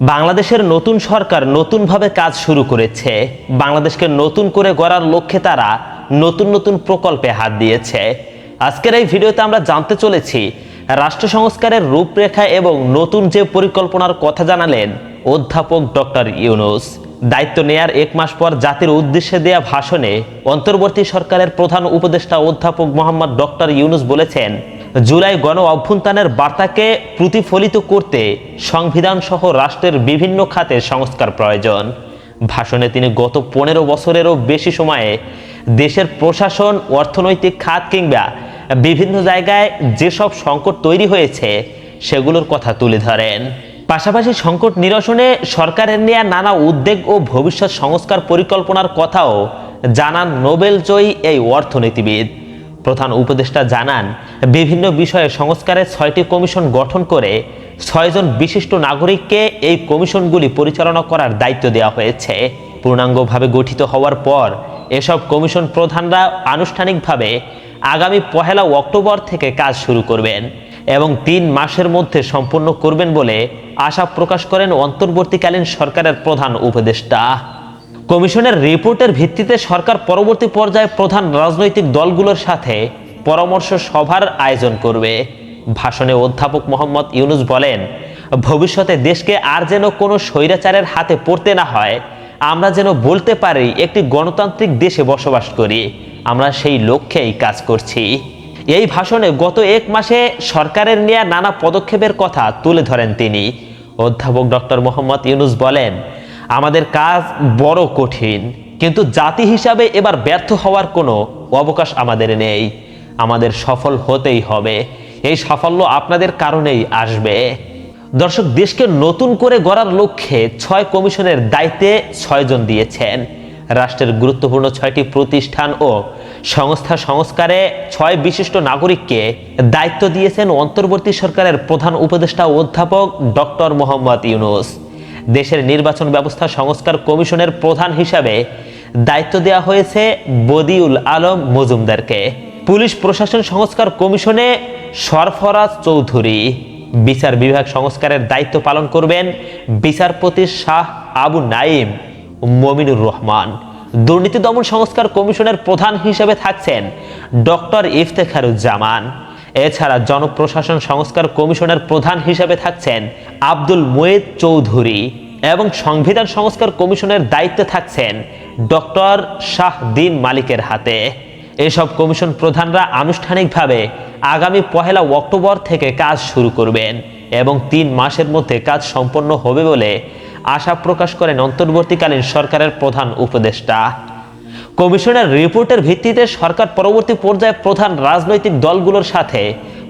বাংলাদেশের নতুন সরকার নতুনভাবে কাজ শুরু করেছে। বাংলাদেশকে নতুন করে গড়ার লক্ষ্যে তারা নতুন নতুন প্রকল্পে হাত দিয়েছে। আজকের এই ভিডিওতে আমরা জানতে চলেছি, রাষ্ট্র সংস্কারের রূপরেখা এবং নতুন যে পরিকল্পনার কথা জানালেন অধ্যাপক ডক্টর ইউনুস। দায়িত্ব নেয়ার এক মাস পর জাতির উদ্দেশ্যে দেয়া ভাষণে অন্তর্বর্তী সরকারের প্রধান উপদেষ্টা অধ্যাপক মোহাম্মদ ডক্টর ইউনুস বলেছেন জুলাই গণ অভ্যুত্থানের বার্তাকে প্রতিফলিত করতে সংবিধান সহ রাষ্ট্রের বিভিন্ন খাতে সংস্কার প্রয়োজন। ভাষণে তিনি গত পনেরো বছরেরও বেশি সময়ে দেশের প্রশাসন, অর্থনৈতিক খাত কিংবা বিভিন্ন জায়গায় যেসব সংকট তৈরি হয়েছে, সেগুলোর কথা তুলে ধরেন। পাশাপাশি সংকট নিরসনে সরকারের নেওয়া নানা উদ্যোগ ও ভবিষ্যৎ সংস্কার পরিকল্পনার কথাও জানান নোবেল জয়ী এই অর্থনীতিবিদ। প্রধান উপদেষ্টা জানান, বিভিন্ন বিষয়ে সংস্কারের ছয়টি কমিশন গঠন করে ছয়জন বিশিষ্ট নাগরিককে এই কমিশনগুলি পরিচালনা করার দায়িত্ব দেওয়া হয়েছে। পূর্ণাঙ্গভাবে গঠিত হওয়ার পর এসব কমিশন প্রধানরা আনুষ্ঠানিকভাবে আগামী পহেলা অক্টোবর থেকে কাজ শুরু করবেন এবং তিন মাসের মধ্যে সম্পন্ন করবেন বলে আশা প্রকাশ করেন অন্তর্বর্তীকালীন সরকারের প্রধান উপদেষ্টা। কমিশনের রিপোর্টের ভিত্তিতে সরকার পরবর্তী পর্যায়ে প্রধান রাজনৈতিক দলগুলোর সাথে পরামর্শ সভার আয়োজন করবে। ভাষণে অধ্যাপক মোহাম্মদ ইউনুস বলেন, ভবিষ্যতে দেশকে আর যেন কোনো স্বৈরাচারের হাতে পড়তে না হয়, আমরা যেন বলতে পারি একটি গণতান্ত্রিক দেশে বসবাস করি। আমরা সেই লক্ষ্যেই কাজ করছি। এই ভাষণে গত এক মাসে সরকারের নেওয়া নানা পদক্ষেপের কথা তুলে ধরেন তিনি। অধ্যাপক ডক্টর মোহাম্মদ ইউনুস বলেন আমাদের কাজ বড় কঠিন, কিন্তু জাতি হিসাবে এবার ব্যর্থ হওয়ার কোনো অবকাশ আমাদের নেই। আমাদের সফল হতেই হবে। এই সাফল্য আপনাদের কারণেই আসবে। দর্শক, দেশকে নতুন করে গড়ার লক্ষ্যে ছয় কমিশনের দায়িত্বে ছয়জন দিয়েছেন। রাষ্ট্রের গুরুত্বপূর্ণ ছয়টি প্রতিষ্ঠান ও সংস্থা সংস্কারে ছয় বিশিষ্ট নাগরিককে দায়িত্ব দিয়েছেন অন্তর্বর্তী সরকারের প্রধান উপদেষ্টা অধ্যাপক ডক্টর মোহাম্মদ ইউনুস। দেশের নির্বাচন ব্যবস্থা সংস্কার কমিশনের প্রধান হিসাবে দায়িত্ব দেওয়া হয়েছে বদিউল আলম মজুমদারকে। পুলিশ প্রশাসন সংস্কার কমিশনে সরফরাজ চৌধুরী, বিচার বিভাগ সংস্কারের দায়িত্ব পালন করবেন বিচারপতি শাহ আবু নাইম মমিনুর রহমান। দুর্নীতি দমন সংস্কার কমিশনের প্রধান হিসেবে থাকছেন ডক্টর ইফতেখারুজ্জামান। এছাড়া জনপ্রশাসন সংস্কার কমিশনের প্রধান হিসেবে থাকছেন আব্দুল মুয়েদ চৌধুরী এবং সংবিধান সংস্কার কমিশনের দায়িত্বে থাকছেন ডক্টর শাহদিন মালিকের হাতে। এসব কমিশন প্রধানরা আনুষ্ঠানিকভাবে আগামী পহেলা অক্টোবর থেকে কাজ শুরু করবেন এবং তিন মাসের মধ্যে কাজ সম্পন্ন হবে বলে আশা প্রকাশ করেন অন্তর্বর্তীকালীন সরকারের প্রধান উপদেষ্টা। কমিশনের রিপোর্টের ভিত্তিতে সরকার পরবর্তী পর্যায়ে প্রধান রাজনৈতিক দলগুলোর সাথে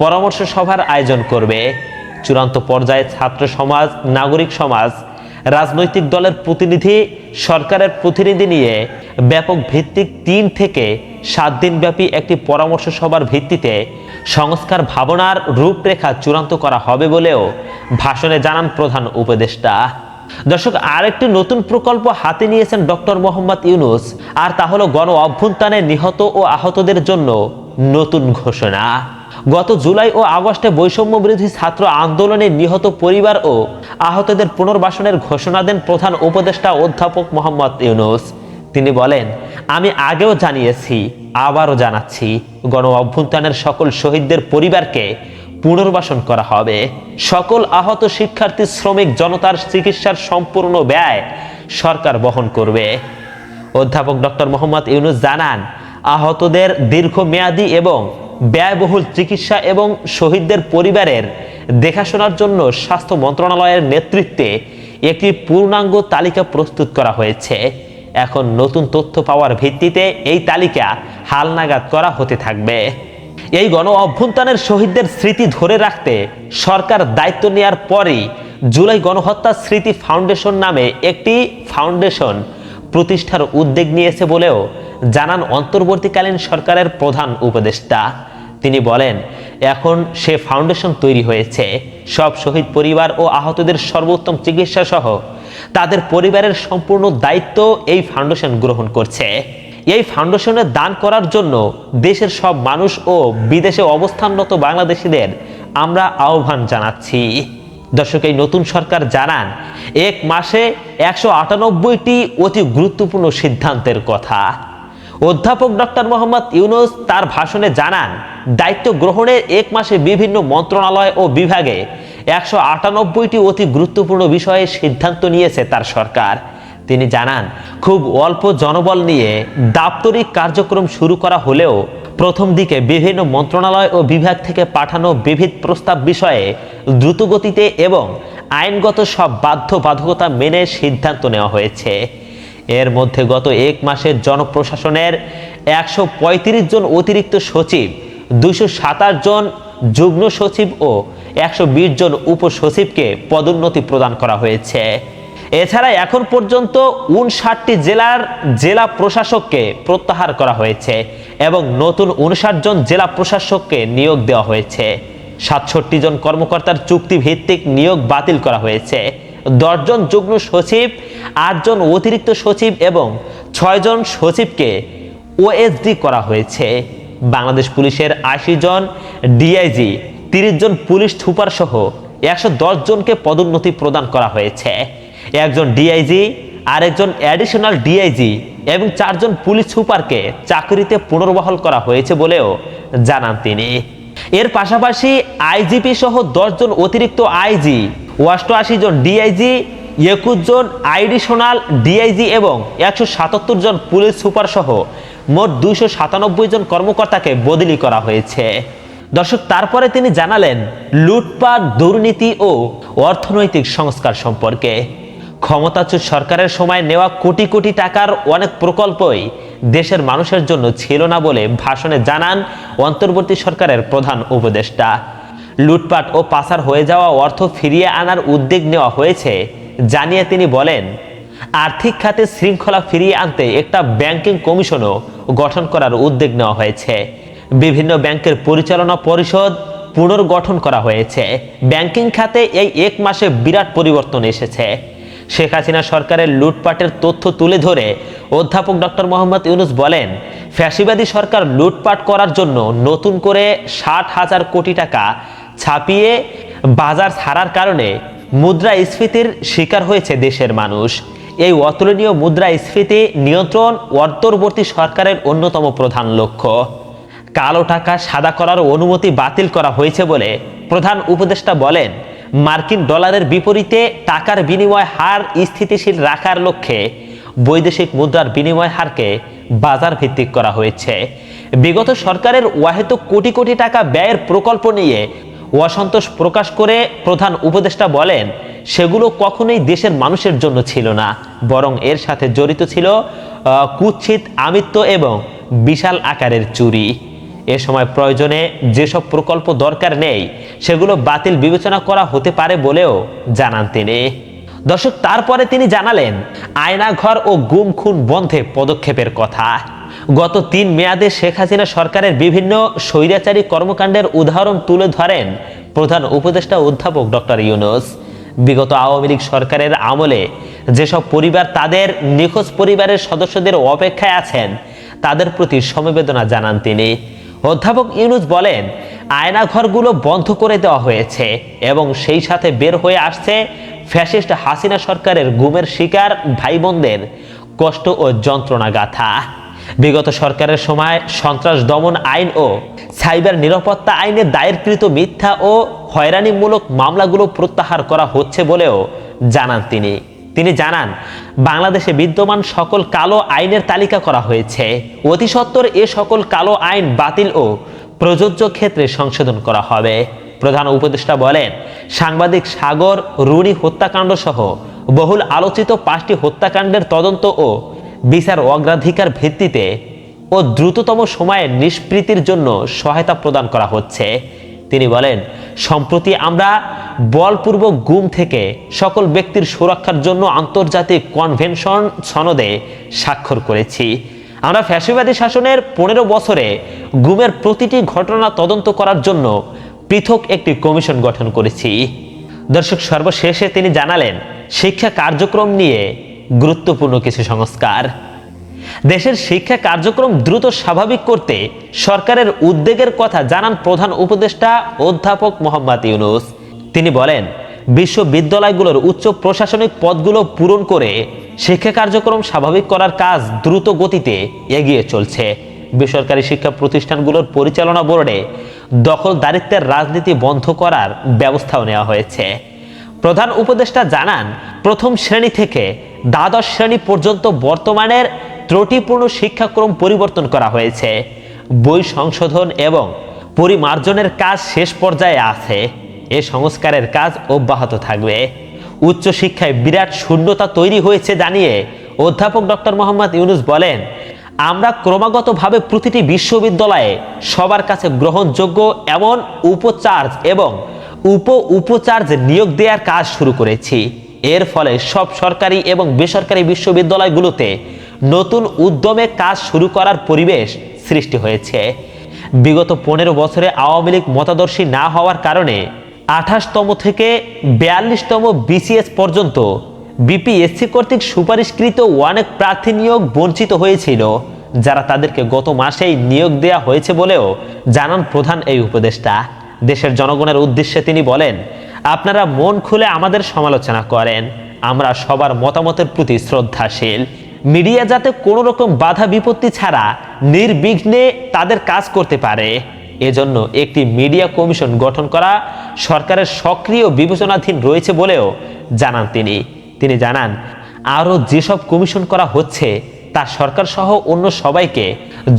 পরামর্শ সভার আয়োজন করবে। চূড়ান্ত পর্যায়ে ছাত্র সমাজ, নাগরিক সমাজ, রাজনৈতিক দলের প্রতিনিধি, সরকারের প্রতিনিধি নিয়ে ব্যাপক ভিত্তিক তিন থেকে সাত দিনব্যাপী একটি পরামর্শ সভার ভিত্তিতে সংস্কার ভাবনার রূপরেখা চূড়ান্ত করা হবে বলেও ভাষণে জানান প্রধান উপদেষ্টা। দর্শক, আরেকটি নতুন প্রকল্প হাতে নিয়েছেন ডক্টর মোহাম্মদ ইউনুস, আর তা হলো গণ অভ্যুত্থানে নিহত ও আহতদের জন্য নতুন ঘোষণা। গত জুলাই ও আগস্টে বৈষম্য বিরোধী ছাত্র আন্দোলনে নিহত পরিবার ও আহতদের পুনর্বাসনের ঘোষণা দেন প্রধান উপদেষ্টা অধ্যাপক মোহাম্মদ ইউনুস। তিনি বলেন, আমি আগেও জানিয়েছি, আবারও জানাচ্ছি, গণ অভ্যুত্থানের সকল শহীদদের পরিবারকে পুনর্বাসন করা হবে। সকল আহত শিক্ষার্থী, শ্রমিক, জনতার চিকিৎসার সম্পূর্ণ ব্যয় সরকার বহন করবে। অধ্যাপক ডক্টর মোহাম্মদ ইউনুস জানান, আহতদের দীর্ঘমেয়াদী এবং ব্যয়বহুল চিকিৎসা এবং শহীদদের পরিবারের দেখাশোনার জন্য স্বাস্থ্য মন্ত্রণালয়ের নেতৃত্বে একটি পূর্ণাঙ্গ তালিকা প্রস্তুত করা হয়েছে। এখন নতুন তথ্য পাওয়ার ভিত্তিতে এই তালিকা হালনাগাদ করা হতে থাকবে। এই গণ অভ্যুত্থানের শহীদদের স্মৃতি ধরে রাখতে সরকার দায়িত্ব নেওয়ার পরই জুলাই গণহত্যা স্মৃতি ফাউন্ডেশন নামে একটি ফাউন্ডেশন প্রতিষ্ঠার উদ্যোগ নিয়েছে বলেও জানান অন্তর্বর্তীকালীন সরকারের প্রধান উপদেষ্টা। তিনি বলেন, এখন সে ফাউন্ডেশন তৈরি হয়েছে। সব শহীদ পরিবার ও আহতদের সর্বোত্তম চিকিৎসা সহ তাদের পরিবারের সম্পূর্ণ দায়িত্ব এই ফাউন্ডেশন গ্রহণ করছে। এই ফাউন্ডেশনে দান করার জন্য দেশের সব মানুষ ও বিদেশে অবস্থানরত বাংলাদেশিদের আমরা আহ্বান জানাচ্ছি। দর্শক, এই নতুন সরকার জানান, এক মাসে একশো আটানব্বইটি অতি গুরুত্বপূর্ণ সিদ্ধান্তের কথা। অধ্যাপক ডক্টর মোহাম্মদ ইউনুস তার ভাষণে জানান, দায়িত্ব গ্রহণের এক মাসে বিভিন্ন মন্ত্রণালয় ও বিভাগে একশো আটানব্বইটি অতি গুরুত্বপূর্ণ বিষয়ে সিদ্ধান্ত নিয়েছে তার সরকার। তিনি জানান, খুব অল্প জনবল নিয়ে দাপ্তরিক কার্যক্রম শুরু করা হলেও প্রথম দিকে বিভিন্ন মন্ত্রণালয় ও বিভাগ থেকে পাঠানো বিবিধ প্রস্তাব বিষয়ে দ্রুতগতিতে এবং আইনগত সব বাধ্যবাধকতা মেনে সিদ্ধান্ত নেওয়া হয়েছে। এর মধ্যে গত এক মাসের জনপ্রশাসনের একশো পঁয়ত্রিশ জন অতিরিক্ত সচিব, দুশো জন যুগ্ম সচিব ও একশো বিশ জন উপসচিবকে পদোন্নতি প্রদান করা হয়েছে। এছাড়া এখন পর্যন্ত উনষাটটি জেলার জেলা প্রশাসককে প্রত্যাহার করা হয়েছে এবং নতুন উনষাট জন জেলা প্রশাসককে নিয়োগ দেওয়া হয়েছে। সাতষট্টি জন কর্মকর্তার চুক্তি ভিত্তিক নিয়োগ বাতিল করা হয়েছে। দশজন যুগ্ম সচিব আটজন অতিরিক্ত সচিব এবং ছয়জন সচিবকে ওএসডি করা হয়েছে। বাংলাদেশ পুলিশের আশি জন ডিআইজি তিরিশ জন পুলিশ সুপার সহ একশো দশ জনকে পদোন্নতি প্রদান করা হয়েছে। একজন ডিআইজি আরেকজন অ্যাডিশনাল ডিআইজি এবং চারজন পুলিশ সুপারকে চাকরিতে পুনর্বহাল করা হয়েছে বলেও জানান তিনি। এর পাশাপাশি আইজিপি সহ দশজন অতিরিক্ত আইজি অষ্টআশি জন ডিআইজি একুশ জন আইডিশনাল ডিআইজি এবং একশো সাতাত্তর জন পুলিশ সুপার সহ মোট দুইশো সাতানব্বই জন কর্মকর্তাকে বদলি করা হয়েছে। দর্শক, তারপরে তিনি জানালেন, লুটপাট, দুর্নীতি ও অর্থনৈতিক সংস্কার সম্পর্কে। ক্ষমতাচ্যুত সরকারের সময় নেওয়া কোটি কোটি টাকার অনেক প্রকল্পই দেশের মানুষের জন্য ছিল না বলে ভাষণে জানান অন্তর্বর্তী সরকারের প্রধান উপদেষ্টা। লুটপাট ও পাচার হয়ে যাওয়া অর্থ ফিরিয়ে আনার উদ্যোগ নেওয়া হয়েছে জানিয়ে তিনি বলেন, আর্থিক খাতে শৃঙ্খলা ফিরিয়ে আনতে একটা ব্যাংকিং কমিশনও গঠন করার উদ্যোগ নেওয়া হয়েছে। বিভিন্ন ব্যাংকের পরিচালনা পরিষদ পুনর্গঠন করা হয়েছে। ব্যাংকিং খাতে এই এক মাসে বিরাট পরিবর্তন এসেছে। শেখ হাসিনা সরকারের লুটপাটের তথ্য তুলে ধরে অধ্যাপক ডক্টর মোহাম্মদ ইউনুস বলেন, ফ্যাসিবাদী সরকার লুটপাট করার জন্য নতুন করে ষাট হাজার কোটি টাকা ছাপিয়ে বাজার ছাড়ার কারণে মুদ্রাস্ফীতির শিকার হয়েছে দেশের মানুষ। এই অতুলনীয় মুদ্রাস্ফীতি নিয়ন্ত্রণ অন্তর্বর্তী সরকারের অন্যতম প্রধান লক্ষ্য। কালো টাকা সাদা করার অনুমতি বাতিল করা হয়েছে বলে প্রধান উপদেষ্টা বলেন মার্কিন ডলারের বিপরীতে টাকার বিনিময় হার স্থিতিশীল রাখার লক্ষ্যে বৈদেশিক মুদ্রার বিনিময় হারকে বাজার ভিত্তিক করা হয়েছে। বিগত সরকারের ওয়াহেত কোটি কোটি টাকা ব্যয়ের প্রকল্প নিয়ে অসন্তোষ প্রকাশ করে প্রধান উপদেষ্টা বলেন, সেগুলো কখনোই দেশের মানুষের জন্য ছিল না, বরং এর সাথে জড়িত ছিল কুৎসিত আমিত্ব এবং বিশাল আকারের চুরি। এ সময় প্রয়োজনে যেসব প্রকল্প দরকার নেই, সেগুলো বাতিল বিবেচনা করা হতে পারে বলেও জানান তিনি। দর্শক, তারপরে তিনি জানালেন, আয়নাঘর ও গুম খুন বন্ধে পদক্ষেপের কথা। গত তিন মেয়াদে শেখ হাসিনা সরকারের বিভিন্ন স্বৈরাচারী কর্মকাণ্ডের উদাহরণ তুলে ধরেন প্রধান উপদেষ্টা অধ্যাপক ডক্টর ইউনুস। বিগত আওয়ামী লীগ সরকারের আমলে যেসব পরিবার তাদের নিখোঁজ পরিবারের সদস্যদের অপেক্ষায় আছেন, তাদের প্রতি সমবেদনা জানান তিনি। অধ্যাপক ইউনুস বলেন, আয়নাঘরগুলো বন্ধ করে দেওয়া হয়েছে এবং সেই সাথে বের হয়ে আসছে ফ্যাসিস্ট হাসিনা সরকারের গুমের শিকার ভাই বোনদের কষ্ট ও যন্ত্রণা গাথা বিগত সরকারের সময় সন্ত্রাস দমন আইন ও সাইবার নিরাপত্তা আইনে দায়েরকৃত মিথ্যা ও হয়রানিমূলক মামলাগুলো প্রত্যাহার করা হচ্ছে বলেও জানান তিনি। তিনি জানান, বাংলাদেশে বিদ্যমান সকল কালো আইনের তালিকা করা হয়েছে। অতি সত্বর এ সকল কালো আইন বাতিল ও প্রযোজ্য ক্ষেত্রে সংশোধন করা হবে। প্রধান উপদেষ্টা বলেন, সাংবাদিক সাগর, রুনি হত্যাকাণ্ড সহ বহুল আলোচিত পাঁচটি হত্যাকাণ্ডের তদন্ত ও বিচার অগ্রাধিকার ভিত্তিতে ও দ্রুততম সময়ে নিষ্পৃতির জন্য সহায়তা প্রদান করা হচ্ছে। তিনি বলেন, সম্প্রতি আমরা বলপূর্বক গুম থেকে সকল ব্যক্তির সুরক্ষার জন্য আন্তর্জাতিক কনভেনশন সনদে স্বাক্ষর করেছি। আমরা ফ্যাসিবাদী শাসনের পনেরো বছরে গুমের প্রতিটি ঘটনা তদন্ত করার জন্য পৃথক একটি কমিশন গঠন করেছি। দর্শক, সর্বশেষে তিনি জানালেন, শিক্ষা কার্যক্রম নিয়ে গুরুত্বপূর্ণ কিছু সংস্কার। দেশের শিক্ষা কার্যক্রম দ্রুত স্বাভাবিক করতে সরকারের উদ্যোগের কথা জানান প্রধান উপদেষ্টা অধ্যাপক মোহাম্মদ ইউনুস। তিনি বলেন, বিশ্ববিদ্যালয়গুলোর উচ্চ প্রশাসনিক পদগুলো পূরণ করে শিক্ষা কার্যক্রম স্বাভাবিক করার কাজ দ্রুত গতিতে এগিয়ে চলছে। বেসরকারি শিক্ষা প্রতিষ্ঠানগুলোর পরিচালনা বোর্ডে দখলদারিত্বের রাজনীতি বন্ধ করার ব্যবস্থাও নেওয়া হয়েছে। প্রধান উপদেষ্টা জানান, প্রথম শ্রেণি থেকে দ্বাদশ শ্রেণি পর্যন্ত বর্তমানের ত্রুটিপূর্ণ শিক্ষাক্রম পরিবর্তন করা হয়েছে। বই সংশোধন এবং পরিমার্জনের কাজ শেষ পর্যায়ে আছে। এ সংস্কারের কাজ অব্যাহত থাকবে। উচ্চশিক্ষায় বিরাট শূন্যতা তৈরি হয়েছে জানিয়ে অধ্যাপক ডক্টর মোহাম্মদ ইউনুস বলেন, আমরা ক্রমাগতভাবে প্রতিটি বিশ্ববিদ্যালয়ে সবার কাছে গ্রহণযোগ্য এমন উপচার্জ এবং উপ উপচার্জ নিয়োগ দেওয়ার কাজ শুরু করেছি। এর ফলে সব সরকারি এবং বেসরকারি বিশ্ববিদ্যালয়গুলোতে নতুন উদ্যমে কাজ শুরু করার পরিবেশ সৃষ্টি হয়েছে। বিগত পনেরো বছরে আওয়ামী লীগ মতাদর্শী না হওয়ার কারণে আঠাশতম থেকে বিয়াল্লিশতম বিসিএস পর্যন্ত বিপিএসসি কর্তৃক সুপারিশকৃত অনেক প্রার্থী নিয়োগ বঞ্চিত হয়েছিল, যারা তাদেরকে গত মাসেই নিয়োগ দেওয়া হয়েছে বলেও জানান প্রধান এই উপদেষ্টা। দেশের জনগণের উদ্দেশ্যে তিনি বলেন, আপনারা মন খুলে আমাদের সমালোচনা করেন। আমরা সবার মতামতের প্রতি শ্রদ্ধাশীল। মিডিয়া যাতে কোনো রকম বাধা বিপত্তি ছাড়া নির্বিঘ্নে তাদের কাজ করতে পারে। এজন্য একটি মিডিয়া কমিশন গঠন করা সরকারের সক্রিয় বিবেচনাধীন রয়েছে বলেও জানান তিনি। তিনি জানান, আরও যেসব কমিশন করা হচ্ছে, তা সরকার সহ অন্য সবাইকে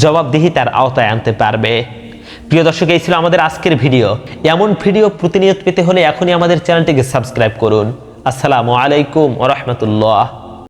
জবাবদিহিতার আওতায় আনতে পারবে। প্রিয় দর্শক, এই ছিল আমাদের আজকের ভিডিও। এমন ভিডিও প্রতিনিয়ত পেতে হলে এখনই আমাদের চ্যানেলটিকে সাবস্ক্রাইব করুন। আসসালামু আলাইকুম ওরহমতুল্লাহ